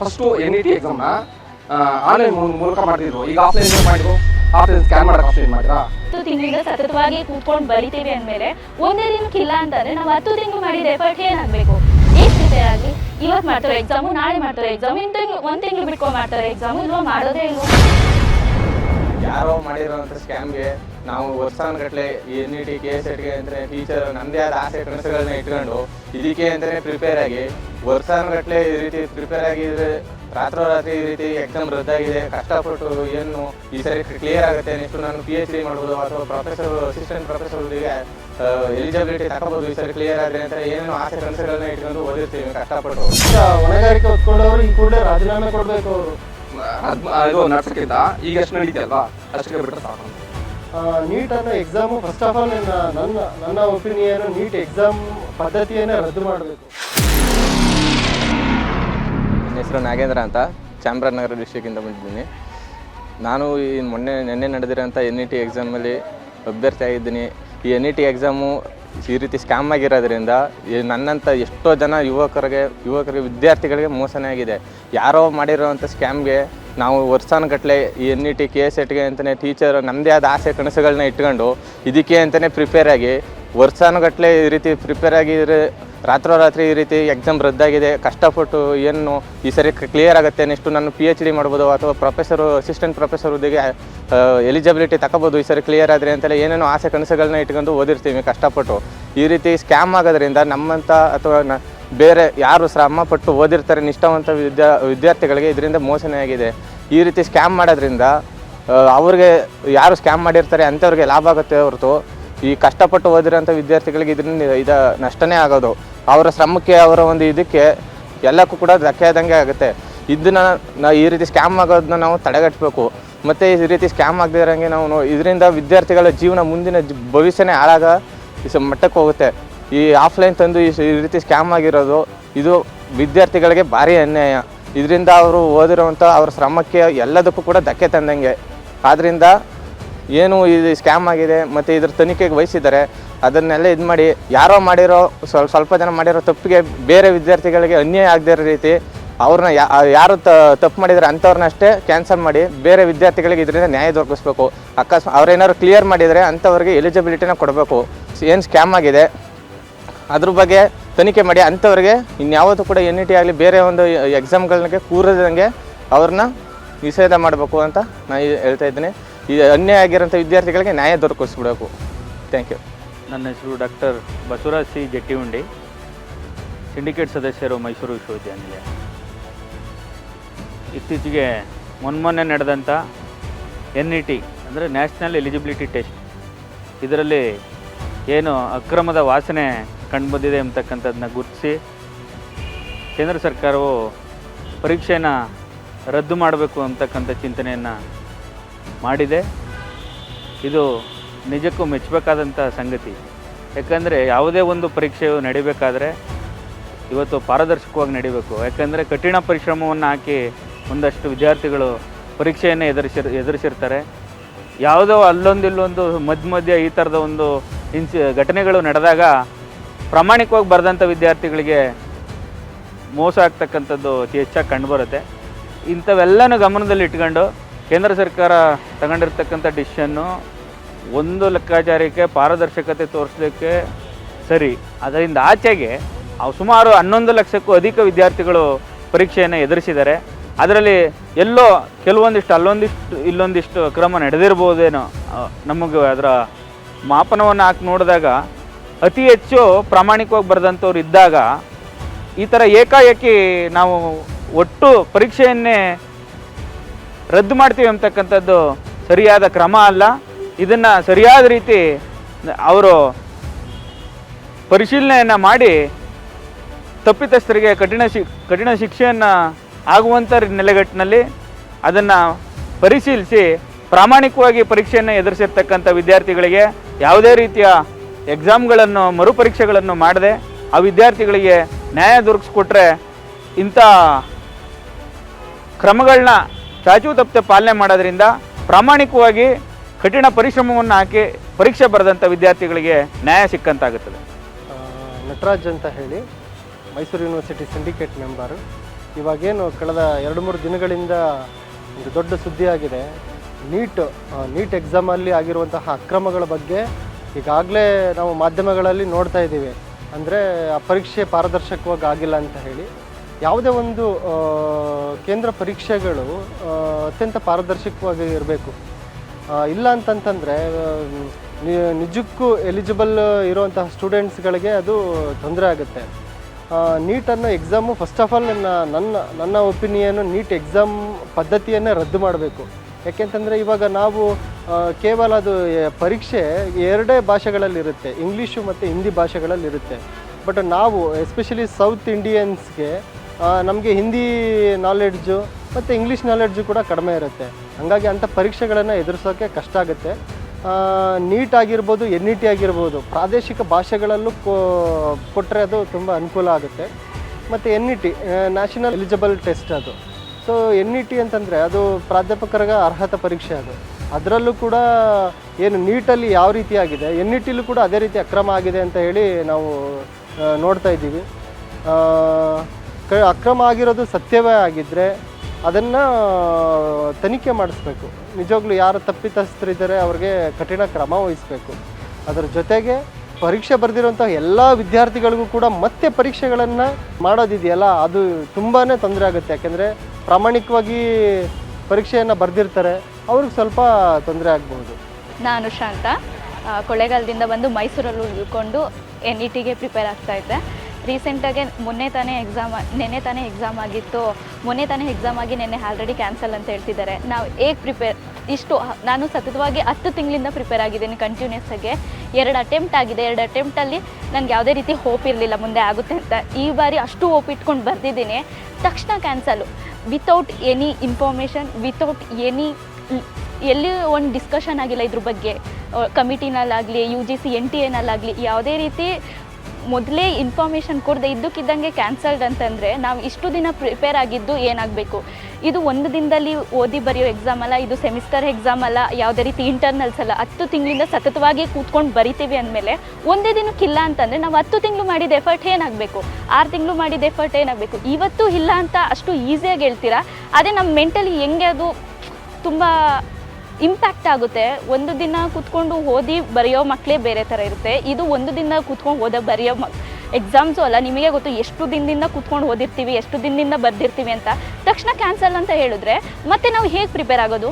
First N E T ಎಕ್ಸಾಮ್ನ online ಮೂಲಕ ಮಾಡ್ತಿದ್ರು. ಈಗ ಆಫ್ಲೈನ್ ಮಾಡಿದ್ರು? ಆಫ್ಲೈನ್ ಸ್ಕ್ಯಾನ್ ಮಾಡಕ್ಕೆ ಆಫ್ಲೈನ್ ಮಾಡಿದ್ರಾ? ಹತ್ತು ತಿಂಗಳಿಂದ ಸತತವಾಗಿ ಕೂತ್ಕೊಂಡು ಬರಿತೀವಿ ಅಂದಮೇಲೆ ಒಂದೇ ದಿನಕ್ಕೆ ಇಲ್ಲ ಅಂತಂದ್ರೆ ನಾವು ಹತ್ತು ತಿಂಗಳು ಮಾಡಿದ ಎಫರ್ಟ್ ಏನಾಗಬೇಕು? ಎಷ್ಟು ಪ್ರಿಪೇರ್ ಆಗಿ ಇವತ್ತು ಮಾಡ್ತಾರೆ ಎಕ್ಸಾಮು ನಾಳೆ ಮಾಡ್ತಾರೆ ಎಕ್ಸಾಮ್ ಇನ್ನು ತಿಂಗಳು ಒಂದು ತಿಂಗಳು ಬಿಟ್ಕೊಂಡು ಮಾಡ್ತಾರೆ ಎಕ್ಸಾಮು ಇಲ್ವಾ ಮಾಡೋದೇ ಇಲ್ವಾ? ಯಾರೋ ಮಾಡಿರೋಂಥ ಸ್ಕ್ಯಾಮ್ಗೆ ನಾವು ವರ್ಷಾನಗಟ್ಟಲೆ ಎನ್ ಇ ಟಿ ಕೆ ಎಸ್ಗೆ ಅಂದರೆ ಟೀಚರ್ ನಮ್ಮದೇ ಆದ ಆಸೆ ಕನಸುಗಳನ್ನ ಇಟ್ಕೊಂಡು ಇದಕ್ಕೆ ಅಂತಲೇ ಪ್ರಿಪೇರ್ ಆಗಿ. ವರ್ಷಾನುಗಟ್ಲೆ ಈ ರೀತಿ ಪ್ರಿಪೇರ್ ಆಗಿದ್ರೆ ರಾತ್ರೋರಾತ್ರಿ ಈ ರೀತಿ ಎಕ್ಸಾಮ್ ರದ್ದಾಗಿದೆ ಕಷ್ಟಪಟ್ಟು ಏನು ಈ ಸರಿ ಕ್ಲಿಯರ್ ಆಗುತ್ತೆ ನೆಕ್ಸ್ಟ್ ನಾನು ಪಿ ಎಚ್ ಡಿ ಮಾಡ್ಬೋದು ಅಥವಾ ಪ್ರೊಫೆಸರ್ ಅಸಿಸ್ಟೆಂಟ್ ಪ್ರೊಫೆಸರ್ಗೆ ಎಲಿಜಿಬಿಲಿಟಿ ತಗೋಬೋದು ಈ ಸರಿ ಕ್ಲಿಯರ್ ಆದರೆ ಅಂತ ಏನೇನೋ ಆಸೆ ಕನಸುಗಳನ್ನ ಇಟ್ಕೊಂಡು ಓದಿರ್ತೀವಿ ಕಷ್ಟಪಟ್ಟು. ಈಗ ಹೊಣೆಗಾರಿಕೆ ಹೊತ್ಕೊಂಡವರು ಈ ಕೂಡಲೇ ರಾಜೀನಾಮೆ ಕೊಡಬೇಕು ಅವರು. ಅದ್ ನಡ್ಸಕ್ಕಿಂತ ಈಗ ಎಷ್ಟು ನಡೀತಿಯಲ್ವಾ? ಅಷ್ಟಕ್ಕೆ ಬಿಟ್ಟರೆ ಸಾಕು. ನೀಟ್ ಅನ್ನೋ ಎಕ್ಸಾಮು ಫಸ್ಟ್ ಆಫ್ ಆಲ್ ನನ್ನ ನನ್ನ ಒಪಿನಿಯನ್ ನೀಟ್ ಎಕ್ಸಾಮ್ ಪದ್ಧತಿಯನ್ನೇ ರದ್ದು ಮಾಡಬೇಕು. ನನ್ನ ಹೆಸರು ನಾಗೇಂದ್ರ ಅಂತ. ಚಾಮರಾಜನಗರ ಡಿಸ್ಟಿಕ್ಕಿಂದ ಬಂದಿದ್ದೀನಿ. ನಾನು ಈ ಮೊನ್ನೆ ನಿನ್ನೆ ನಡೆದಿರೋಂಥ ಎನ್ ಇ ಟಿ ಎಕ್ಸಾಮಲ್ಲಿ ಅಭ್ಯರ್ಥಿ ಆಗಿದ್ದೀನಿ. ಈ ಎನ್ ಇ ಟಿ ಎಕ್ಸಾಮು ಈ ರೀತಿ ಸ್ಕ್ಯಾಮ್ ಆಗಿರೋದ್ರಿಂದ ನನ್ನಂಥ ಎಷ್ಟೋ ಜನ ಯುವಕರಿಗೆ ಯುವಕರಿಗೆ, ವಿದ್ಯಾರ್ಥಿಗಳಿಗೆ ಮೋಸನೇ ಆಗಿದೆ. ಯಾರೋ ಮಾಡಿರೋವಂಥ ಸ್ಕ್ಯಾಮ್ಗೆ ನಾವು ವರ್ಷಾನುಗಟ್ಟಲೆ N E T, K S ಎಟ್ಗೆ ಅಂತಲೇ ಟೀಚರ್ ನಮ್ಮದೇ ಆದ ಆಸೆ ಕನಸುಗಳನ್ನ ಇಟ್ಕೊಂಡು ಇದಕ್ಕೆ ಅಂತಲೇ ಪ್ರಿಪೇರ್ ಆಗಿ ವರ್ಷಾನುಗಟ್ಟಲೆ ಈ ರೀತಿ ಪ್ರಿಪೇರ್ ಆಗಿದ್ರೆ ರಾತ್ರೋರಾತ್ರಿ ಈ ರೀತಿ ಎಕ್ಸಾಮ್ ರದ್ದಾಗಿದೆ, ಕಷ್ಟಪಟ್ಟು ಏನು ಈ ಸರಿ ಕ್ಲಿಯರ್ ಆಗುತ್ತೆ ನೆಕ್ಸ್ಟು ನಾನು ಪಿ ಎಚ್ ಡಿ ಮಾಡ್ಬೋದು ಅಥವಾ ಪ್ರೊಫೆಸರು ಅಸಿಸ್ಟೆಂಟ್ ಪ್ರೊಫೆಸರ್ ಹುದ್ದೆಗೆ ಎಲಿಜಿಬಿಲಿಟಿ ತಗೋಬೋದು ಈ ಸರಿ ಕ್ಲಿಯರ್ ಆದರೆ ಅಂತೆಲ್ಲ ಏನೇನೋ ಆಸೆ ಕನಸುಗಳನ್ನ ಇಟ್ಕೊಂಡು ಓದಿರ್ತೀವಿ ಕಷ್ಟಪಟ್ಟು. ಈ ರೀತಿ ಸ್ಕ್ಯಾಮ್ ಆಗೋದ್ರಿಂದ ನಮ್ಮಂಥ ಅಥವಾ ಬೇರೆ ಯಾರು ಶ್ರಮ ಪಟ್ಟು ಓದಿರ್ತಾರೆ ನಿಷ್ಠಾವಂತ ವಿದ್ಯಾ ವಿದ್ಯಾರ್ಥಿಗಳಿಗೆ ಇದರಿಂದ ಮೋಸನೇ ಆಗಿದೆ. ಈ ರೀತಿ ಸ್ಕ್ಯಾಮ್ ಮಾಡೋದ್ರಿಂದ ಅವ್ರಿಗೆ ಯಾರು ಸ್ಕ್ಯಾಮ್ ಮಾಡಿರ್ತಾರೆ ಅಂಥವ್ರಿಗೆ ಲಾಭ ಆಗುತ್ತೆ ಹೊರತು, ಈ ಕಷ್ಟಪಟ್ಟು ಓದಿರೋಂಥ ವಿದ್ಯಾರ್ಥಿಗಳಿಗೆ ಇದರಿಂದ ಇದ ನಷ್ಟನೇ ಆಗೋದು. ಅವರ ಶ್ರಮಕ್ಕೆ, ಅವರ ಒಂದು ಇದಕ್ಕೆ ಎಲ್ಲಕ್ಕೂ ಕೂಡ ಧಕ್ಕೆ ಆದಂಗೆ ಆಗುತ್ತೆ. ಇದನ್ನ ನಾವು ಈ ರೀತಿ ಸ್ಕ್ಯಾಮ್ ಆಗೋದನ್ನ ನಾವು ತಡೆಗಟ್ಟಬೇಕು ಮತ್ತು ಈ ರೀತಿ ಸ್ಕ್ಯಾಮ್ ಆಗದಿರೋಂಗೆ ನಾವು ಇದರಿಂದ ವಿದ್ಯಾರ್ಥಿಗಳ ಜೀವನ ಮುಂದಿನ ಭವಿಷ್ಯನೇ ಹಾಳಾಗ ಮಟ್ಟಕ್ಕೆ ಹೋಗುತ್ತೆ. ಈ ಆಫ್ಲೈನ್ ತಂದು ಈ ರೀತಿ ಸ್ಕ್ಯಾಮ್ ಆಗಿರೋದು, ಇದು ವಿದ್ಯಾರ್ಥಿಗಳಿಗೆ ಭಾರಿ ಅನ್ಯಾಯ. ಇದರಿಂದ ಅವರು ಓದಿರುವಂಥ ಅವ್ರ ಶ್ರಮಕ್ಕೆ ಎಲ್ಲದಕ್ಕೂ ಕೂಡ ಧಕ್ಕೆ ತಂದಂಗೆ. ಆದ್ದರಿಂದ ಏನು ಇದು ಸ್ಕ್ಯಾಮ್ ಆಗಿದೆ ಮತ್ತು ಇದ್ರ ತನಿಖೆಗೆ ವಹಿಸಿದ್ದಾರೆ, ಅದನ್ನೆಲ್ಲ ಇದು ಮಾಡಿ, ಯಾರೋ ಮಾಡಿರೋ ಸ್ವಲ್ಪ ಸ್ವಲ್ಪ ಜನ ಮಾಡಿರೋ ತಪ್ಪಿಗೆ ಬೇರೆ ವಿದ್ಯಾರ್ಥಿಗಳಿಗೆ ಅನ್ಯಾಯ ಆಗದಿರೋ ರೀತಿ ಅವ್ರನ್ನ ಯಾರು ತಪ್ಪು ಮಾಡಿದರೆ ಅಂಥವ್ರನ್ನಷ್ಟೇ ಕ್ಯಾನ್ಸಲ್ ಮಾಡಿ ಬೇರೆ ವಿದ್ಯಾರ್ಥಿಗಳಿಗೆ ಇದರಿಂದ ನ್ಯಾಯ ದೊರಕಿಸ್ಬೇಕು. ಅಕಸ್ಮಾತ್ ಅವ್ರೇನಾದ್ರು ಕ್ಲಿಯರ್ ಮಾಡಿದರೆ ಅಂಥವ್ರಿಗೆ ಎಲಿಜಿಬಿಲಿಟಿನ ಕೊಡಬೇಕು. ಏನು ಸ್ಕ್ಯಾಮ್ ಆಗಿದೆ ಅದ್ರ ಬಗ್ಗೆ ತನಿಖೆ ಮಾಡಿ ಅಂಥವ್ರಿಗೆ ಇನ್ಯಾವತ್ತೂ ಕೂಡ ಎನ್ ಇ ಟಿ ಆಗಲಿ ಬೇರೆ ಒಂದು ಎಕ್ಸಾಮ್ಗಳಿಗೆ ಕೂರದಂಗೆ ಅವ್ರನ್ನ ನಿಷೇಧ ಮಾಡಬೇಕು ಅಂತ ನಾನು ಹೇಳ್ತಾ ಇದ್ದೀನಿ. ಈ ಅನ್ಯಾಯ ಆಗಿರೋಂಥ ವಿದ್ಯಾರ್ಥಿಗಳಿಗೆ ನ್ಯಾಯ ದೊರಕಿಸ್ಬಿಡಬೇಕು. ಥ್ಯಾಂಕ್ ಯು ನನ್ನ ಹೆಸರು doctor Basavaraj C Jattihundi syndicate ಸದಸ್ಯರು ಮೈಸೂರು ವಿಶ್ವವಿದ್ಯಾನಿಲಯ. ಇತ್ತೀಚೆಗೆ ಮೊನ್ಮೊನ್ನೆ ನಡೆದಂಥ ಎನ್ ಇ ಟಿ ಅಂದರೆ ನ್ಯಾಷನಲ್ ಎಲಿಜಿಬಿಲಿಟಿ ಟೆಸ್ಟ್ ಇದರಲ್ಲಿ ಏನು ಅಕ್ರಮದ ವಾಸನೆ ಕಂಡುಬಂದಿದೆ ಎಂಬತಕ್ಕಂಥದ್ದನ್ನ ಗುರುತಿಸಿ ಕೇಂದ್ರ ಸರ್ಕಾರವು ಪರೀಕ್ಷೆಯನ್ನು ರದ್ದು ಮಾಡಬೇಕು ಅಂತಕ್ಕಂಥ ಚಿಂತನೆಯನ್ನು ಮಾಡಿದೆ. ಇದು ನಿಜಕ್ಕೂ ಮೆಚ್ಚಬೇಕಾದಂಥ ಸಂಗತಿ. ಯಾಕಂದರೆ ಯಾವುದೇ ಒಂದು ಪರೀಕ್ಷೆಯು ನಡಿಬೇಕಾದ್ರೆ ಇವತ್ತು ಪಾರದರ್ಶಕವಾಗಿ ನಡಿಬೇಕು. ಯಾಕಂದರೆ ಕಠಿಣ ಪರಿಶ್ರಮವನ್ನು ಹಾಕಿ ಒಂದಷ್ಟು ವಿದ್ಯಾರ್ಥಿಗಳು ಪರೀಕ್ಷೆಯನ್ನು ಎದುರಿಸಿರ್, ಎದುರಿಸಿರ್ತಾರೆ. ಯಾವುದೋ ಅಲ್ಲೊಂದು ಇಲ್ಲೊಂದು ಮಧ್ಯ ಮಧ್ಯ ಈ ಥರದ ಒಂದು ಇನ್ಸಿ ಘಟನೆಗಳು ನಡೆದಾಗ ಪ್ರಾಮಾಣಿಕವಾಗಿ ಬರೆದಂಥ ವಿದ್ಯಾರ್ಥಿಗಳಿಗೆ ಮೋಸ ಆಗ್ತಕ್ಕಂಥದ್ದು ಅತಿ ಹೆಚ್ಚಾಗಿ ಕಂಡುಬರುತ್ತೆ ಇಂಥವೆಲ್ಲನೂ ಗಮನದಲ್ಲಿ ಇಟ್ಕೊಂಡು ಕೇಂದ್ರ ಸರ್ಕಾರ ತಗೊಂಡಿರ್ತಕ್ಕಂಥ ಡಿಸಿಷನ್ನು ಒಂದು ಲೆಕ್ಕಾಚಾರಕ್ಕೆ ಪಾರದರ್ಶಕತೆ ತೋರಿಸಲಿಕ್ಕೆ ಸರಿ. ಅದರಿಂದ ಆಚೆಗೆ ಸುಮಾರು ಹನ್ನೊಂದು ಲಕ್ಷಕ್ಕೂ ಅಧಿಕ ವಿದ್ಯಾರ್ಥಿಗಳು ಪರೀಕ್ಷೆಯನ್ನು ಎದುರಿಸಿದ್ದಾರೆ. ಅದರಲ್ಲಿ ಎಲ್ಲೋ ಕೆಲವೊಂದಿಷ್ಟು ಅಲ್ಲೊಂದಿಷ್ಟು ಇಲ್ಲೊಂದಿಷ್ಟು ಕ್ರಮ ನಡೆದಿರ್ಬೋದೇನೋ ನಮಗೆ ಅದರ ಮಾಪನವನ್ನು ಹಾಕಿ ನೋಡಿದಾಗ ಅತಿ ಹೆಚ್ಚು ಪ್ರಾಮಾಣಿಕವಾಗಿ ಬರೆದಂಥವ್ರು ಇದ್ದಾಗ ಈ ಥರ ಏಕಾಏಕಿ ನಾವು ಒಟ್ಟು ಪರೀಕ್ಷೆಯನ್ನೇ ರದ್ದು ಮಾಡ್ತೀವಿ ಅಂತಕ್ಕಂಥದ್ದು ಸರಿಯಾದ ಕ್ರಮ ಅಲ್ಲ. ಇದನ್ನು ಸರಿಯಾದ ರೀತಿ ಅವರು ಪರಿಶೀಲನೆಯನ್ನು ಮಾಡಿ ತಪ್ಪಿತಸ್ಥರಿಗೆ ಕಠಿಣ ಶಿ, ಕಠಿಣ ಶಿಕ್ಷೆಯನ್ನು ಆಗುವಂಥ ನೆಲೆಗಟ್ಟಿನಲ್ಲಿ ಅದನ್ನು ಪರಿಶೀಲಿಸಿ ಪ್ರಾಮಾಣಿಕವಾಗಿ ಪರೀಕ್ಷೆಯನ್ನು ಎದುರಿಸಿರ್ತಕ್ಕಂಥ ವಿದ್ಯಾರ್ಥಿಗಳಿಗೆ ಯಾವುದೇ ರೀತಿಯ ಎಕ್ಸಾಮ್ಗಳನ್ನು, ಮರುಪರೀಕ್ಷೆಗಳನ್ನು ಮಾಡದೆ ಆ ವಿದ್ಯಾರ್ಥಿಗಳಿಗೆ ನ್ಯಾಯ ದೊರಕಿಸ್ಕೊಟ್ರೆ ಇಂಥ ಕ್ರಮಗಳನ್ನ ಚಾಚು ತಪ್ಪದೆ ಪಾಲನೆ ಮಾಡೋದ್ರಿಂದ ಪ್ರಾಮಾಣಿಕವಾಗಿ ಕಠಿಣ ಪರಿಶ್ರಮವನ್ನು ಹಾಕಿ ಪರೀಕ್ಷೆ ಬರೆದಂಥ ವಿದ್ಯಾರ್ಥಿಗಳಿಗೆ ನ್ಯಾಯ ಸಿಕ್ಕಂತಾಗುತ್ತದೆ. ನಟರಾಜ್ ಅಂತ ಹೇಳಿ, ಮೈಸೂರು ಯೂನಿವರ್ಸಿಟಿ ಸಿಂಡಿಕೇಟ್ ಮೆಂಬರು. ಇವಾಗೇನು ಕಳೆದ ಎರಡು ಮೂರು ದಿನಗಳಿಂದ ಒಂದು ದೊಡ್ಡ ಸುದ್ದಿಯಾಗಿದೆ. ನೀಟ್ ನೀಟ್ ಎಕ್ಸಾಮಲ್ಲಿ ಆಗಿರುವಂತಹ ಅಕ್ರಮಗಳ ಬಗ್ಗೆ ಈಗಾಗಲೇ ನಾವು ಮಾಧ್ಯಮಗಳಲ್ಲಿ ನೋಡ್ತಾ ಇದ್ದೀವಿ. ಅಂದರೆ, ಆ ಪರೀಕ್ಷೆ ಪಾರದರ್ಶಕವಾಗಿ ಆಗಿಲ್ಲ ಅಂತ ಹೇಳಿ. ಯಾವುದೇ ಒಂದು ಕೇಂದ್ರ ಪರೀಕ್ಷೆಗಳು ಅತ್ಯಂತ ಪಾರದರ್ಶಕವಾಗಿ ಇರಬೇಕು. ಇಲ್ಲ ಅಂತಂತಂದರೆ ನಿಜಕ್ಕೂ ಎಲಿಜಿಬಲ್ ಇರುವಂತಹ ಸ್ಟೂಡೆಂಟ್ಸ್ಗಳಿಗೆ ಅದು ತೊಂದರೆ ಆಗುತ್ತೆ. ನೀಟನ್ನು ಎಕ್ಸಾಮು ಫಸ್ಟ್ ಆಫ್ ಆಲ್ ನನ್ನ ನನ್ನ ನನ್ನ ಒಪಿನಿಯನ್ನು ನೀಟ್ ಎಕ್ಸಾಮ್ ಪದ್ಧತಿಯನ್ನೇ ರದ್ದು ಮಾಡಬೇಕು. ಯಾಕೆಂತಂದರೆ, ಇವಾಗ ನಾವು ಕೇವಲ ಅದು ಪರೀಕ್ಷೆ ಎರಡೇ ಭಾಷೆಗಳಲ್ಲಿರುತ್ತೆ. ಇಂಗ್ಲೀಷು ಮತ್ತು ಹಿಂದಿ ಭಾಷೆಗಳಲ್ಲಿರುತ್ತೆ. ಬಟ್ ನಾವು, ಎಸ್ಪೆಷಲಿ ಸೌತ್ ಇಂಡಿಯನ್ಸ್ಗೆ ನಮಗೆ ಹಿಂದಿ ನಾಲೆಡ್ಜು ಮತ್ತು ಇಂಗ್ಲೀಷ್ ನಾಲೆಡ್ಜು ಕೂಡ ಕಡಿಮೆ ಇರುತ್ತೆ. ಹಾಗಾಗಿ ಅಂಥ ಪರೀಕ್ಷೆಗಳನ್ನು ಎದುರಿಸೋಕ್ಕೆ ಕಷ್ಟ ಆಗುತ್ತೆ. ನೀಟ್ ಆಗಿರ್ಬೋದು ಎನ್ ಇ ಟಿ ಆಗಿರ್ಬೋದು, ಪ್ರಾದೇಶಿಕ ಭಾಷೆಗಳಲ್ಲೂ ಕೊಟ್ಟರೆ ಅದು ತುಂಬ ಅನುಕೂಲ ಆಗುತ್ತೆ. ಮತ್ತು N E T national eligible test ಅದು. ಸೊ ಎನ್ ಇ ಟಿ ಅಂತಂದರೆ ಅದು ಪ್ರಾಧ್ಯಾಪಕರಿಗೆ ಅರ್ಹತಾ ಪರೀಕ್ಷೆ ಅದು. ಅದರಲ್ಲೂ ಕೂಡ ಏನು ನೀಟಲ್ಲಿ ಯಾವ ರೀತಿ ಆಗಿದೆ ಎನ್ ಕೂಡ ಅದೇ ರೀತಿ ಅಕ್ರಮ ಆಗಿದೆ ಅಂತ ಹೇಳಿ ನಾವು ನೋಡ್ತಾ ಇದ್ದೀವಿ. ಕ, ಅಕ್ರಮ ಆಗಿರೋದು ಸತ್ಯವೇ ಆಗಿದ್ದರೆ ಅದನ್ನು, ತನಿಖೆ ಮಾಡಿಸ್ಬೇಕು. ನಿಜವಾಗ್ಲೂ ಯಾರು ತಪ್ಪಿತಸ್ಥರಿದ್ದಾರೆ ಅವ್ರಿಗೆ ಕಠಿಣ ಕ್ರಮ ವಹಿಸಬೇಕು. ಅದರ ಜೊತೆಗೆ ಪರೀಕ್ಷೆ ಬರೆದಿರುವಂಥ ಎಲ್ಲ ವಿದ್ಯಾರ್ಥಿಗಳಿಗೂ ಕೂಡ ಮತ್ತೆ ಪರೀಕ್ಷೆಗಳನ್ನು ಮಾಡೋದಿದೆಯಲ್ಲ, ಅದು ತುಂಬಾ ತೊಂದರೆ ಆಗುತ್ತೆ. ಯಾಕೆಂದರೆ ಪ್ರಾಮಾಣಿಕವಾಗಿ ಪರೀಕ್ಷೆಯನ್ನು ಬರೆದಿರ್ತಾರೆ. ಅವ್ರಿಗೆ ಸ್ವಲ್ಪ ತೊಂದರೆ ಆಗ್ಬೋದು ನಾನು ಶಾಂತ ಕೊಳ್ಳೇಗಾಲದಿಂದ ಬಂದು ಮೈಸೂರಲ್ಲಿ ಉಳ್ಕೊಂಡು ಎನ್ ಇ ಟಿಗೆ ಪ್ರಿಪೇರ್ ಆಗ್ತಾ ಇದ್ದೆ. ರೀಸೆಂಟಾಗೆ ಮೊನ್ನೆ ತಾನೇ ಎಕ್ಸಾಮ್ ನೆನ್ನೆ ತಾನೇ ಎಕ್ಸಾಮ್ ಆಗಿತ್ತು. ಮೊನ್ನೆ ತಾನೇ ಎಕ್ಸಾಮ್ ಆಗಿ ನೆನ್ನೆ ಆಲ್ರೆಡಿ ಕ್ಯಾನ್ಸಲ್ ಅಂತ ಹೇಳ್ತಿದ್ದಾರೆ. ನಾವು ಹೇಗೆ ಪ್ರಿಪೇರ್ ಇಷ್ಟು, ನಾನು ಸತತವಾಗಿ ಹತ್ತು ತಿಂಗಳಿಂದ ಪ್ರಿಪೇರ್ ಆಗಿದ್ದೀನಿ ಕಂಟಿನ್ಯೂಸ್ ಆಗಿ. ಎರಡು ಅಟೆಂಪ್ಟ್ ಆಗಿದೆ. ಎರಡು ಅಟೆಂಪ್ಟಲ್ಲಿ ನನಗೆ ಯಾವುದೇ ರೀತಿ ಹೋಪ್ ಇರಲಿಲ್ಲ, ಮುಂದೆ ಆಗುತ್ತೆ ಅಂತ. ಈ ಬಾರಿ ಅಷ್ಟು ಹೋಪ್ ಇಟ್ಕೊಂಡು ಬರ್ತಿದ್ದೀನಿ ತಕ್ಷಣ cancel without any information without any ಎಲ್ಲಿ ಒಂದು ಡಿಸ್ಕಷನ್ ಆಗಿಲ್ಲ ಇದ್ರ ಬಗ್ಗೆ. ಕಮಿಟಿನಲ್ಲಾಗಲಿ U G C N T ಎನಲ್ಲಾಗಲಿ ಯಾವುದೇ ರೀತಿ ಮೊದಲೇ ಇನ್ಫಾರ್ಮೇಷನ್ ಕೊಡದೆ ಇದ್ದಕ್ಕಿದ್ದಂಗೆ ಕ್ಯಾನ್ಸಲ್ಡ್ ಅಂತಂದರೆ ನಾವು ಇಷ್ಟು ದಿನ ಪ್ರಿಪೇರ್ ಆಗಿದ್ದು ಏನಾಗಬೇಕು? ಇದು ಒಂದು ದಿನದಲ್ಲಿ ಓದಿ ಬರೆಯೋ ಎಕ್ಸಾಮ್ ಅಲ್ಲ, ಇದು ಸೆಮಿಸ್ಟರ್ ಎಕ್ಸಾಮ್ ಅಲ್ಲ, ಯಾವುದೇ ರೀತಿ ಇಂಟರ್ನಲ್ಸ್ ಅಲ್ಲ, ಹತ್ತು ತಿಂಗಳಿಂದ ಸತತವಾಗಿ ಕೂತ್ಕೊಂಡು ಬರಿತೀವಿ ಅಂದಮೇಲೆ ಒಂದೇ ದಿನಕ್ಕಿಲ್ಲ ಅಂತಂದರೆ ನಾವು ಹತ್ತು ತಿಂಗಳು ಮಾಡಿದ ಎಫರ್ಟ್ ಏನಾಗಬೇಕು? ಆರು ತಿಂಗಳು ಮಾಡಿದ ಎಫರ್ಟ್ ಏನಾಗಬೇಕು? ಇವತ್ತು ಇಲ್ಲ ಅಂತ ಅಷ್ಟು ಈಸಿಯಾಗಿ ಹೇಳ್ತೀರಾ? ಅದೇ ನಮ್ಮ ಮೆಂಟಲಿ ಹೆಂಗೆ ಅದು ತುಂಬ ಇಂಪ್ಯಾಕ್ಟ್ ಆಗುತ್ತೆ. ಒಂದು ದಿನ ಕೂತ್ಕೊಂಡು ಓದಿ ಬರೆಯೋ ಮಕ್ಕಳೇ ಬೇರೆ ಥರ ಇರುತ್ತೆ. ಇದು ಒಂದು ದಿನ ಕೂತ್ಕೊಂಡು ಓದೋ ಬರೆಯೋ ಮಕ್ ಎಕ್ಸಾಮ್ಸು ಅಲ್ಲ, ನಿಮಗೆ ಗೊತ್ತು ಎಷ್ಟು ದಿನದಿಂದ ಕೂತ್ಕೊಂಡು ಓದಿರ್ತೀವಿ, ಎಷ್ಟು ದಿನದಿಂದ ಬರ್ದಿರ್ತೀವಿ ಅಂತ. ತಕ್ಷಣ ಕ್ಯಾನ್ಸಲ್ ಅಂತ ಹೇಳಿದ್ರೆ, ಮತ್ತೆ ನಾವು ಹೇಗೆ ಪ್ರಿಪೇರ್ ಆಗೋದು?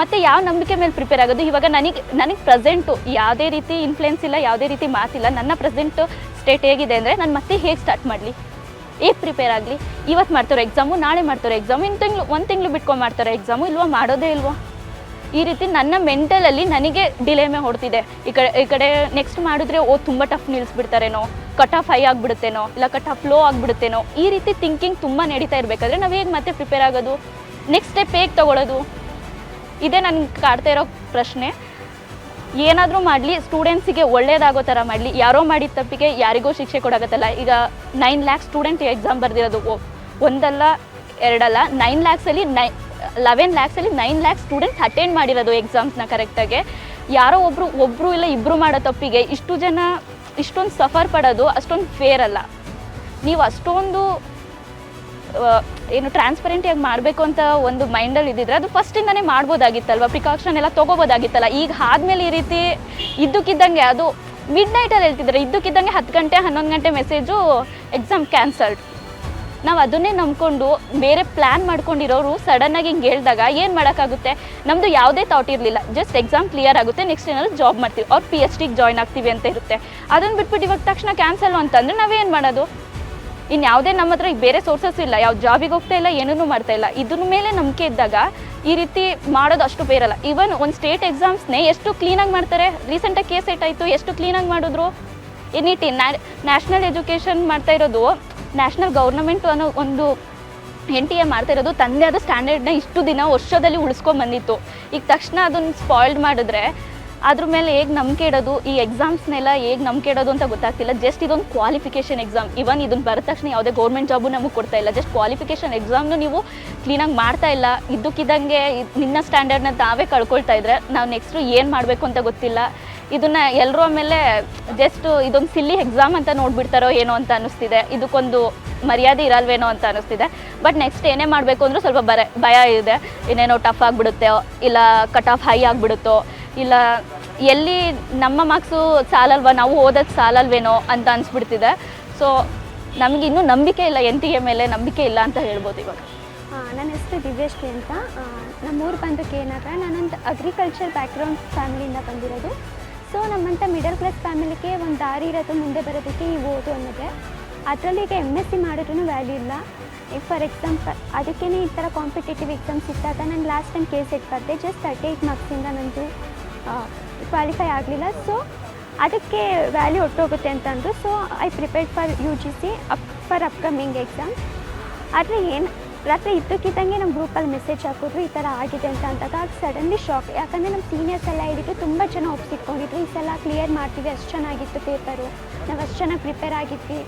ಮತ್ತೆ ಯಾವ ನಂಬಿಕೆ ಮೇಲೆ ಪ್ರಿಪೇರ್ ಆಗೋದು? ಇವಾಗ ನನಗೆ ನನಗೆ ಪ್ರೆಸೆಂಟು ಯಾವುದೇ ರೀತಿ ಇನ್ಫ್ಲುಯೆನ್ಸ್ ಇಲ್ಲ, ಯಾವುದೇ ರೀತಿ ಮಾತಿಲ್ಲ. ನನ್ನ ಪ್ರೆಸೆಂಟು ಸ್ಟೇಟ್ ಹೇಗಿದೆ ಅಂದರೆ, ನಾನು ಮತ್ತೆ ಹೇಗೆ ಸ್ಟಾರ್ಟ್ ಮಾಡಲಿ? ಹೇಗೆ ಪ್ರಿಪೇರ್ ಆಗಲಿ. ಇವತ್ತು ಮಾಡ್ತಾರೆ ಎಕ್ಸಾಮು ನಾಳೆ ಮಾಡ್ತಾರೆ ಎಕ್ಸಾಮು ಇನ್ನು ತಿಂಗಳು, ಒಂದು ತಿಂಗಳು ಬಿಟ್ಕೊಂಡು ಮಾಡ್ತಾರೆ ಎಕ್ಸಾಮು ಇಲ್ವಾ? ಮಾಡೋದೇ ಇಲ್ವಾ? ಈ ರೀತಿ ನನ್ನ ಮೆಂಟಲಲ್ಲಿ ನನಗೆ ಡಿಲೇಮೆ ಹೊಡ್ತಿದೆ. ಈ ಕಡೆ ಈ ಕಡೆ ನೆಕ್ಸ್ಟ್ ಮಾಡಿದ್ರೆ, ಓ, ತುಂಬ ಟಫ್ ನಿಲ್ಲಿಸ್ಬಿಡ್ತಾರೇನೋ ಕಟ್ ಆಫ್ ಹೈ ಆಗಿಬಿಡುತ್ತೇನೋ? ಇಲ್ಲ ಕಟ್ ಆಫ್ ಲೋ ಆಗಿಬಿಡುತ್ತೇನೋ? ಈ ರೀತಿ ಥಿಂಕಿಂಗ್ ತುಂಬ ನಡೀತಾ ಇರಬೇಕಾದ್ರೆ ನಾವು ಹೇಗೆ ಮತ್ತೆ ಪ್ರಿಪೇರ್ ಆಗೋದು? ನೆಕ್ಸ್ಟ್ ಸ್ಟೆಪ್ ಹೇಗೆ ತೊಗೊಳೋದು? ಇದೇ ನನಗೆ ಕಾಡ್ತಾ ಇರೋ ಪ್ರಶ್ನೆ. ಏನಾದರೂ ಮಾಡಲಿ ಸ್ಟೂಡೆಂಟ್ಸಿಗೆ ಒಳ್ಳೇದಾಗೋ ಥರ ಮಾಡಲಿ. ಯಾರೋ ಮಾಡಿದ ತಪ್ಪಿಗೆ ಯಾರಿಗೋ ಶಿಕ್ಷೆ ಕೊಡಾಗತ್ತಲ್ಲ ಈಗ ನೈನ್ ಲ್ಯಾಕ್ಸ್ ಸ್ಟೂಡೆಂಟ್ ಎಕ್ಸಾಮ್ ಬರೆದಿರೋದು ಒಂದಲ್ಲ, ಎರಡಲ್ಲ ನೈನ್ ಲ್ಯಾಕ್ಸಲ್ಲಿ ನೈ ಲೆವೆನ್ ಲ್ಯಾಕ್ಸಲ್ಲಿ ನೈನ್ ಲ್ಯಾಕ್ಸ್ ಸ್ಟೂಡೆಂಟ್ಸ್ ಅಟೆಂಡ್ ಮಾಡಿರೋದು ಎಕ್ಸಾಮ್ಸ್ನ ಕರೆಕ್ಟಾಗಿ ಯಾರೋ ಒಬ್ಬರು ಒಬ್ಬರು ಇಲ್ಲ ಇಬ್ಬರು ಮಾಡೋ ತಪ್ಪಿಗೆ ಇಷ್ಟು ಜನ ಇಷ್ಟೊಂದು ಸಫರ್ ಪಡೋದು ಅಷ್ಟೊಂದು ಫೇರ್ ಅಲ್ಲ. ನೀವು ಅಷ್ಟೊಂದು ಏನು ಟ್ರಾನ್ಸ್ಪರೆಂಟಿಯಾಗಿ ಮಾಡಬೇಕು ಅಂತ ಒಂದು ಮೈಂಡಲ್ಲಿ ಇದ್ದಿದ್ರೆ ಅದು ಫಸ್ಟಿಂದನೇ ಮಾಡ್ಬೋದಾಗಿತ್ತಲ್ವ? ಪ್ರಿಕಾಕ್ಷನ್ ಎಲ್ಲ ತೊಗೋಬೋದಾಗಿತ್ತಲ್ಲ. ಈಗ ಆದಮೇಲೆ ಈ ರೀತಿ ಇದ್ದಕ್ಕಿದ್ದಂಗೆ ಅದು ಮಿಡ್ ನೈಟಲ್ಲಿ ಹೇಳ್ತಿದ್ದಾರೆ. ಇದ್ದಕ್ಕಿದ್ದಂಗೆ ಹತ್ತು ಗಂಟೆ, ಹನ್ನೊಂದು ಗಂಟೆ ಮೆಸೇಜು ಎಕ್ಸಾಮ್ ಕ್ಯಾನ್ಸಲ್ಡ್ ನಾವು ಅದನ್ನೇ ನಂಬ್ಕೊಂಡು ಬೇರೆ ಪ್ಲ್ಯಾನ್ ಮಾಡ್ಕೊಂಡಿರೋರು ಸಡನ್ನಾಗಿ ಹಿಂಗೆ ಹೇಳಿದಾಗ ಏನು ಮಾಡೋಕ್ಕಾಗುತ್ತೆ? ನಮ್ಮದು ಯಾವುದೇ ಥಾಟ್ ಇರಲಿಲ್ಲ. ಜಸ್ಟ್ ಎಕ್ಸಾಮ್ ಕ್ಲಿಯರ್ ಆಗುತ್ತೆ ನೆಕ್ಸ್ಟ್ ಏನಾದ್ರು ಜಾಬ್ ಮಾಡ್ತೀವಿ. ಅವ್ರು ಪಿ ಎಚ್ ಡಿಗೆ ಜಾಯ್ನ್ ಆಗ್ತೀವಿ ಅಂತ ಇರುತ್ತೆ. ಅದನ್ನು ಬಿಟ್ಬಿಟ್ಟು ಇವಾಗ ತಕ್ಷಣ ಕ್ಯಾನ್ಸಲ್ ಅಂತಂದರೆ ನಾವೇನು ಮಾಡೋದು? ಇನ್ನು ಯಾವುದೇ ನಮ್ಮ ಹತ್ರ ಬೇರೆ ಸೋರ್ಸಸ್ ಇಲ್ಲ ಯಾವ ಜಾಬಿಗೆ ಹೋಗ್ತಾ ಇಲ್ಲ ಏನೂ ಮಾಡ್ತಾ ಇಲ್ಲ, ಇದ್ರ ಮೇಲೆ ನಂಬಿಕೆ ಇದ್ದಾಗ ಈ ರೀತಿ ಮಾಡೋದು ಅಷ್ಟು ಬೇರಲ್ಲ. ಈವನ್ ಒಂದು ಸ್ಟೇಟ್ ಎಕ್ಸಾಮ್ಸ್ನೇ ಎಷ್ಟು ಕ್ಲೀನಾಗಿ ಮಾಡ್ತಾರೆ? ರೀಸೆಂಟಾಗಿ ಕೇಸ್ ಸೆಟ್ ಆಯಿತು, ಎಷ್ಟು ಕ್ಲೀನಾಗಿ ಮಾಡಿದ್ರು? ಎನಿಟಿ ಇ ನ್ಯಾಷನಲ್ ಎಜುಕೇಷನ್ ಮಾಡ್ತಾ ಇರೋದು ನ್ಯಾಷನಲ್ ಗೌರ್ನಮೆಂಟ್ ಅನ್ನೋ ಒಂದು ಎನ್ ಟಿ ಎ ಮಾಡ್ತಾ ಇರೋದು, ತಂದೆ ಆದ ಸ್ಟ್ಯಾಂಡರ್ಡ್ನ ಇಷ್ಟು ದಿನ ವರ್ಷದಲ್ಲಿ ಉಳಿಸ್ಕೊಂಬಂದಿತ್ತು ಈಗ ತಕ್ಷಣ ಅದನ್ನು ಸ್ಪಾಯ್ಲ್ಡ್ ಮಾಡಿದ್ರೆ ಅದ್ರ ಮೇಲೆ ಹೇಗೆ ನಂಬಿಕೆ ಇಡೋದು? ಈ ಎಕ್ಸಾಮ್ಸ್ನೆಲ್ಲ ಹೇಗೆ ನಂಬಿಕೆ ಇಡೋದು ಅಂತ ಗೊತ್ತಾಗ್ತಿಲ್ಲ. ಜಸ್ಟ್ ಇದೊಂದು ಕ್ವಾಲಿಫಿಕೇಷನ್ ಎಕ್ಸಾಮ್ ಇವನ್ ಇದನ್ನು ಬರದ ತಕ್ಷಣ ಯಾವುದೇ ಗೌರ್ಮೆಂಟ್ ಜಾಬು ನಮಗೆ ಕೊಡ್ತಾ ಇಲ್ಲ. ಜಸ್ಟ್ ಕ್ವಾಲಿಫಿಕೇಷನ್ ಎಕ್ಸಾಮ್ನು ನೀವು ಕ್ಲೀನಾಗಿ ಮಾಡ್ತಾ ಇಲ್ಲ. ಇದ್ದಕ್ಕಿದ್ದಂಗೆ ಇದ್- ನಿನ್ನ ಸ್ಟ್ಯಾಂಡರ್ಡ್ನ ತಾವೇ ಕಳ್ಕೊಳ್ತಾ ಇದ್ರೆ ನಾವು ನೆಕ್ಸ್ಟು ಏನು ಮಾಡಬೇಕು ಅಂತ ಗೊತ್ತಿಲ್ಲ. ಇದನ್ನ ಎಲ್ಲರೂ ಆಮೇಲೆ ಜಸ್ಟ್ ಇದೊಂದು ಸಿಲ್ಲಿ ಎಕ್ಸಾಮ್ ಅಂತ ನೋಡ್ಬಿಡ್ತಾರೋ ಏನೋ ಅಂತ ಅನಿಸ್ತಿದೆ ಇದಕ್ಕೊಂದು ಮರ್ಯಾದೆ ಇರಲ್ವೇನೋ ಅಂತ ಅನಿಸ್ತಿದೆ ಬಟ್ ನೆಕ್ಸ್ಟ್ ಏನೇ ಮಾಡಬೇಕು ಅಂದರೂ ಸ್ವಲ್ಪ ಬರ ಭಯ ಇದೆ. ಇನ್ನೇನೋ ಟಫ್ ಆಗಿಬಿಡುತ್ತೆ, ಇಲ್ಲ ಕಟ್ ಆಫ್ ಹೈ ಆಗಿಬಿಡುತ್ತೋ ಇಲ್ಲ, ಎಲ್ಲಿ ನಮ್ಮ ಮಾರ್ಕ್ಸು ಸಾಲಲ್ವಾ, ನಾವು ಓದೋದು ಸಾಲಲ್ವೇನೋ ಅಂತ ಅನಿಸ್ಬಿಡ್ತಿದೆ. ಸೊ ನಮಗೆ ಇನ್ನೂ ನಂಬಿಕೆ ಇಲ್ಲ, ಎನ್ ಟಿ ಎ ಮೇಲೆ ನಂಬಿಕೆ ಇಲ್ಲ ಅಂತ ಹೇಳ್ಬೋದು ಇವಾಗ. ನನ್ನ ಹೆಸರು ದಿವ್ಯಶ್ರೀ ಅಂತ. ನಮ್ಮೂರು ಬಂದು ಕೆ ನಗರ ನಾನೊಂದು ಅಗ್ರಿಕಲ್ಚರ್ ಬ್ಯಾಕ್ಗ್ರೌಂಡ್ ಫ್ಯಾಮಿಲಿಯಿಂದ ಬಂದಿರೋದು. ಸೊ ನಮ್ಮಂಥ ಮಿಡಲ್ ಕ್ಲಾಸ್ ಫ್ಯಾಮಿಲಿಗೆ ಒಂದು ದಾರಿ ಇರೋದು, ಮುಂದೆ ಬರೋದಕ್ಕೆ ಈ ಓದು ಅನ್ನೋದೇ. ಅದರಲ್ಲಿ ಈಗ ಎಂ ಎಸ್ ಸಿ ಮಾಡಿದ್ರೂ ವ್ಯಾಲ್ಯೂ ಇಲ್ಲ. ಈಗ ಫಾರ್ ಎಕ್ಸಾಂಪಲ್ ಅದಕ್ಕೇ ಈ ಥರ ಕಾಂಪಿಟೇಟಿವ್ ಎಕ್ಸಾಮ್ಸ್ ಇದ್ದಾಗ ನಾನು ಲಾಸ್ಟ್ ಟೈಮ್ ಕೇಸ್ ಸೆಟ್ ಬರ್ತೆ ಜಸ್ಟ್ ತರ್ಟಿ ಏಯ್ಟ್ ಮಾರ್ಕ್ಸಿಂದ ನಂದು ಕ್ವಾಲಿಫೈ ಆಗಲಿಲ್ಲ. ಸೊ ಅದಕ್ಕೆ ವ್ಯಾಲ್ಯೂ ಹೊಟ್ಟೋಗುತ್ತೆ ಅಂತಂದರು so I prepared for U G C up for upcoming exam ಆದರೆ ಏನು, ರಾತ್ರಿ ಇದ್ದಕ್ಕಿದ್ದಂಗೆ ನಮ್ಮ ಗ್ರೂಪಲ್ಲಿ ಮೆಸೇಜ್ ಹಾಕಿದ್ರು, ಈ ಥರ ಆಗಿದೆ ಅಂತ ಅಂದಾಗ ಅದು ಸಡನ್ಲಿ ಶಾಕ್ ಯಾಕಂದರೆ ನಮ್ಮ ಸೀನಿಯರ್ಸ್ ಎಲ್ಲ ಹೇಳಿದ್ರು, ತುಂಬ ಜನ ಒಪ್ಸಿಟ್ಕೊಂಡಿದ್ರು, ಈ ಸಲ ಕ್ಲಿಯರ್ ಮಾಡ್ತೀವಿ, ಅಷ್ಟು ಚೆನ್ನಾಗಿತ್ತು ಪೇಪರು ನಾವು ಅಷ್ಟು ಚೆನ್ನಾಗಿ ಪ್ರಿಪೇರ್ ಆಗಿದ್ವಿ.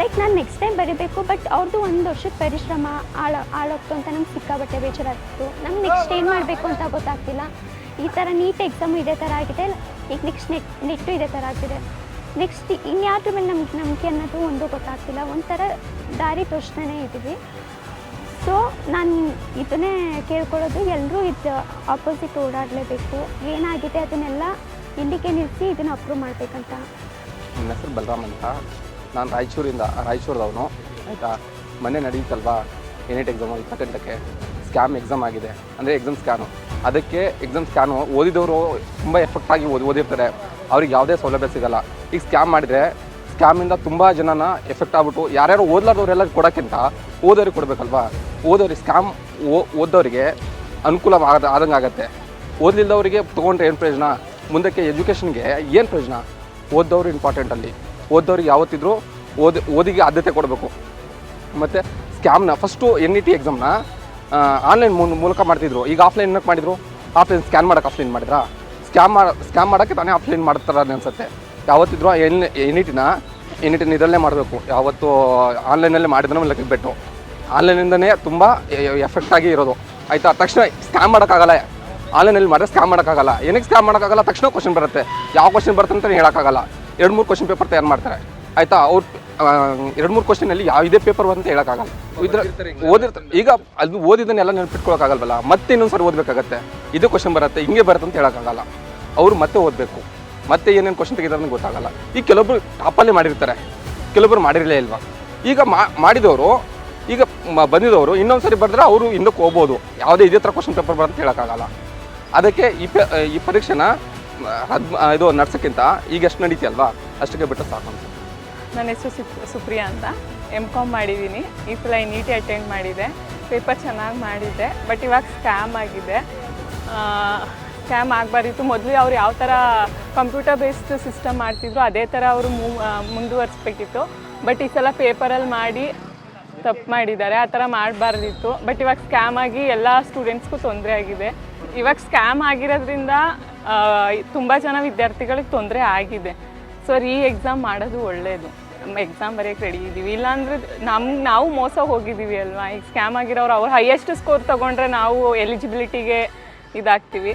ಲೈಕ್ ನಾನು ನೆಕ್ಸ್ಟ್ ಟೈಮ್ ಬರೀಬೇಕು ಬಟ್ ಅವ್ರದ್ದು ಒಂದು ವರ್ಷದ ಪರಿಶ್ರಮ ಆಳ ಆಳೋಗ್ತು ಅಂತ ನಮ್ಗೆ ಸಿಕ್ಕಾಬಟ್ಟೆ ಬೇಜಾರಾಗ್ತಿತ್ತು. ನಮ್ಗೆ ನೆಕ್ಸ್ಟ್ ಏನು ಮಾಡಬೇಕು ಅಂತ ಗೊತ್ತಾಗ್ತಿಲ್ಲ. ಈ ಥರ ನೀಟ್ ಎಕ್ಸಾಮು ಇದೇ ಥರ ಆಗಿದೆ. ಈಗ ನೆಕ್ಸ್ಟ್ ನೆಟ್ ನೆಟ್ಟು ಇದೇ ಥರ ಆಗ್ತಿದೆ ನೆಕ್ಸ್ಟ್ ಇನ್ಯಾದ್ರ ಮೇಲೆ ನಮ್ಗೆ ನಂಬಿಕೆ ಅನ್ನೋದು ಒಂದು ಗೊತ್ತಾಗ್ತಿಲ್ಲ. ಒಂಥರ ದಾರಿ ತೋರಿಸ್ತಾನೆ ಇದ್ದೀವಿ. ಸೊ ನಾನು ಇದನ್ನೇ ಕೇಳ್ಕೊಳ್ಳೋದು ಎಲ್ಲರೂ ಇದು ಆಪೋಸಿಟ್ ಓಡಾಡಲೇಬೇಕು. ಏನಾಗಿದೆ ಅದನ್ನೆಲ್ಲ ಇಂಡಿಕೆ ನಿಲ್ಲಿಸಿ ಇದನ್ನು ಅಪ್ರೂವ್ ಮಾಡಬೇಕಂತ. ನನ್ನ ಹೆಸರು ಬಲರಾಮ್ ಅಂತ. ನಾನು ರಾಯಚೂರಿಂದ, ರಾಯಚೂರದವನು. ಆಯಿತಾ? ಮೊನ್ನೆ ನಡೀತಲ್ವಾ? ಎನಿಟ್ ಎಕ್ಸಾಮು ಇಪ್ಪತ್ತೆಂಟಕ್ಕೆ. ಸ್ಕ್ಯಾಮ್ ಎಕ್ಸಾಮ್ ಆಗಿದೆ. ಅಂದರೆ ಎಕ್ಸಾಮ್ ಸ್ಕ್ಯಾನು ಅದಕ್ಕೆ ಎಕ್ಸಾಮ್ ಸ್ಕ್ಯಾನು ಓದಿದವರು ತುಂಬ ಎಫೆಕ್ಟಾಗಿ ಓದಿ ಓದಿರ್ತಾರೆ. ಅವ್ರಿಗೆ ಯಾವುದೇ ಸೌಲಭ್ಯ ಸಿಗಲ್ಲ. ಈಗ ಸ್ಕ್ಯಾಮ್ ಮಾಡಿದರೆ ಸ್ಕ್ಯಾಮಿಂದ ತುಂಬ ಜನನ ಎಫೆಕ್ಟ್ ಆಗ್ಬಿಟ್ಟು ಯಾರ್ಯಾರು ಓದ್ಲಾರ್ದವ್ರೆಲ್ಲ ಕೊಡೋಕ್ಕಿಂತ ಓದೋರಿಗೆ ಕೊಡಬೇಕಲ್ವಾ? ಓದೋರಿಗೆ ಸ್ಕ್ಯಾಮ್ ಓದೋರಿಗೆ ಅನುಕೂಲ ಆಗ ಆದಂಗೆ ಆಗುತ್ತೆ. ಓದಲಿಲ್ಲದವರಿಗೆ ತೊಗೊಂಡ್ರೆ ಏನು ಪ್ರಯೋಜನ? ಮುಂದಕ್ಕೆ ಎಜುಕೇಷನ್ಗೆ ಏನು ಪ್ರಯೋಜನ? ಓದೋರು ಇಂಪಾರ್ಟೆಂಟ್ ಅಲ್ಲಿ. ಓದೋರಿಗೆ ಯಾವತ್ತಿದ್ರೂ ಓದಿ ಓದಿಗೆ ಆದ್ಯತೆ ಕೊಡಬೇಕು. ಮತ್ತು ಸ್ಕ್ಯಾಮ್ನ ಫಸ್ಟು ಎನ್ ಇ ಟಿ ಎಕ್ಸಾಮ್ನ ಆನ್ಲೈನ್ ಮೂಲಕ ಮಾಡ್ತಿದ್ರು. ಈಗ ಆಫ್ಲೈನ್ ಮಾಡಿದ್ರು? ಆಫ್ಲೈನ್ ಸ್ಕ್ಯಾನ್ ಮಾಡೋಕೆ ಆಫ್ಲೈನ್ ಮಾಡಿದ್ರಾ? ಸ್ಕ್ಯಾಮ್ ಮಾಡ ಸ್ಕ್ಯಾಮ್ ಮಾಡೋಕ್ಕೆ ತಾನೇ ಆಫ್ಲೈನ್ ಮಾಡ್ತಾರೆ ಅನ್ಸುತ್ತೆ. ಯಾವತ್ತಿದ್ರು ಎನ್ ಎನಿಟಿನ ಎನಿಟಿನ ಇದರಲ್ಲೇ ಮಾಡಬೇಕು. ಯಾವತ್ತು ಆನ್ಲೈನಲ್ಲೇ ಮಾಡಿದ್ರೆ ಲೆಕ್ಕಕ್ಕೆ ಬೆಟ್ಟು. ಆನ್ಲೈನಿಂದನೇ ತುಂಬ ಎಫೆಕ್ಟ್ ಆಗಿ ಇರೋದು. ಆಯಿತಾ? ತಕ್ಷಣ ಸ್ಕ್ಯಾಮ್ ಮಾಡೋಕ್ಕಾಗಲ್ಲ ಆನ್ಲೈನಲ್ಲಿ ಮಾಡಿದ್ರೆ ಸ್ಕ್ಯಾಮ್ ಮಾಡೋಕ್ಕಾಗಲ್ಲ ಏನಕ್ಕೆ ಸ್ಕ್ಯಾಮ್ ಮಾಡೋಕ್ಕಾಗಲ್ಲ ತಕ್ಷಣ ಕ್ವಶನ್ ಬರುತ್ತೆ. ಯಾವ ಕ್ವಶನ್ ಬರುತ್ತೆ ಅಂತ ಹೇಳೋಕ್ಕಾಗಲ್ಲ ಎರಡು, ಮೂರು ಕ್ವಶನ್ ಪೇಪರ್ ತಯಾರು ಮಾಡ್ತಾರೆ. ಆಯಿತಾ? ಅವ್ರು ಎರಡು ಮೂರು ಕ್ವಶನಲ್ಲಿ ಯಾವ ಇದೇ ಪೇಪರ್ ಅಂತ ಹೇಳೋಕ್ಕಾಗಲ್ಲ. ಇದ್ರ ಓದಿರ್ತಾರೆ ಈಗ ಅದು ಓದಿದ್ದನ್ನೆಲ್ಲ ನೆನಪಿಟ್ಕೊಳಕ್ಕಾಗಲ್ವಲ್ಲ ಮತ್ತೆ ಇನ್ನೊಂದು ಸರಿ ಓದಬೇಕಾಗತ್ತೆ. ಇದು ಕ್ವಶನ್ ಬರುತ್ತೆ ಹಿಂಗೆ ಬರುತ್ತೆ ಅಂತ ಹೇಳೋಕ್ಕಾಗಲ್ಲ. ಅವರು ಮತ್ತೆ ಓದಬೇಕು. ಮತ್ತೆ ಏನೇನು ಕ್ವಶನ್ ತೆಗಿತಾರೆ ಅಂತ ಗೊತ್ತಾಗಲ್ಲ. ಈಗ ಕೆಲವೊಬ್ರು ಟಾಪಲ್ಲೇ ಮಾಡಿರ್ತಾರೆ. ಕೆಲವೊಬ್ರು ಮಾಡಿರಲೇ ಇಲ್ವಾ? ಈಗ ಮಾ- ಮಾಡಿದವರು ಈಗ ಬಂದಿದವರು ಇನ್ನೊಂದು ಸರಿ ಬರೆದ್ರೆ ಅವರು ಹಿಂದಕ್ಕೆ ಹೋಗ್ಬೋದು. ಯಾವುದೇ ಇದೇ ಥರ ಕ್ವಶನ್ ಪೇಪರ್ ಬರುತ್ತೆ ಹೇಳೋಕ್ಕಾಗಲ್ಲ. ಅದಕ್ಕೆ ಈ ಪ ಈ ಪರೀಕ್ಷೆನ ಹದ್ ಇದು ನಡ್ಸೋಕ್ಕಿಂತ ಈಗ ಎಷ್ಟು ನಡೀತಿಯಲ್ವಾ ಅಷ್ಟಕ್ಕೆ ಬಿಟ್ಟರೆ ಸಾಕು ನನ್ನ ಹೆಸರು ಸುಪ್, ಸುಪ್ರಿಯಾ ಅಂತ. ಎಂ ಕಾಮ್ ಮಾಡಿದ್ದೀನಿ. ಈ ಸಲ ನೀಟಿ ಅಟೆಂಡ್ ಮಾಡಿದೆ. ಪೇಪರ್ ಚೆನ್ನಾಗಿ ಮಾಡಿದ್ದೆ ಬಟ್ ಇವಾಗ ಸ್ಕ್ಯಾಮ್ ಆಗಿದೆ. ಸ್ಕ್ಯಾಮ್ ಆಗಬಾರಿತ್ತು ಮೊದಲು ಅವ್ರು ಯಾವ ಥರ ಕಂಪ್ಯೂಟರ್ ಬೇಸ್ಡ್ ಸಿಸ್ಟಮ್ ಮಾಡ್ತಿದ್ರು, ಅದೇ ಥರ ಅವರು ಮು ಮುಂದುವರಿಸ್ಬೇಕಿತ್ತು. ಬಟ್ ಈ ಸಲ ಪೇಪರಲ್ಲಿ ಮಾಡಿ ತಪ್ಪು ಮಾಡಿದ್ದಾರೆ. ಆ ಥರ ಮಾಡಬಾರ್ದಿತ್ತು. ಬಟ್ ಇವಾಗ ಸ್ಕ್ಯಾಮ್ ಆಗಿ ಎಲ್ಲ ಸ್ಟೂಡೆಂಟ್ಸ್ಗೂ ತೊಂದರೆ ಆಗಿದೆ. ಇವಾಗ ಸ್ಕ್ಯಾಮ್ ಆಗಿರೋದ್ರಿಂದ ತುಂಬ ಜನ ವಿದ್ಯಾರ್ಥಿಗಳಿಗೆ ತೊಂದರೆ ಆಗಿದೆ. ಸೊ ಈ ಎಕ್ಸಾಮ್ ಮಾಡೋದು ಒಳ್ಳೆಯದು ಎಕ್ಸಾಮ್ ಬರೆಯೋಕ್ಕೆ ರೆಡಿ ಇದ್ದೀವಿ ಇಲ್ಲಾಂದ್ರೆ ನಮ್ಗೆ ನಾವು ಮೋಸ ಹೋಗಿದ್ದೀವಿ ಅಲ್ವಾ? ಈಗ ಸ್ಕ್ಯಾಮ್ ಆಗಿರೋರು ಅವ್ರು ಹೈಯೆಸ್ಟ್ ಸ್ಕೋರ್ ತೊಗೊಂಡ್ರೆ ನಾವು ಎಲಿಜಿಬಿಲಿಟಿಗೆ ಇದಾಗ್ತೀವಿ.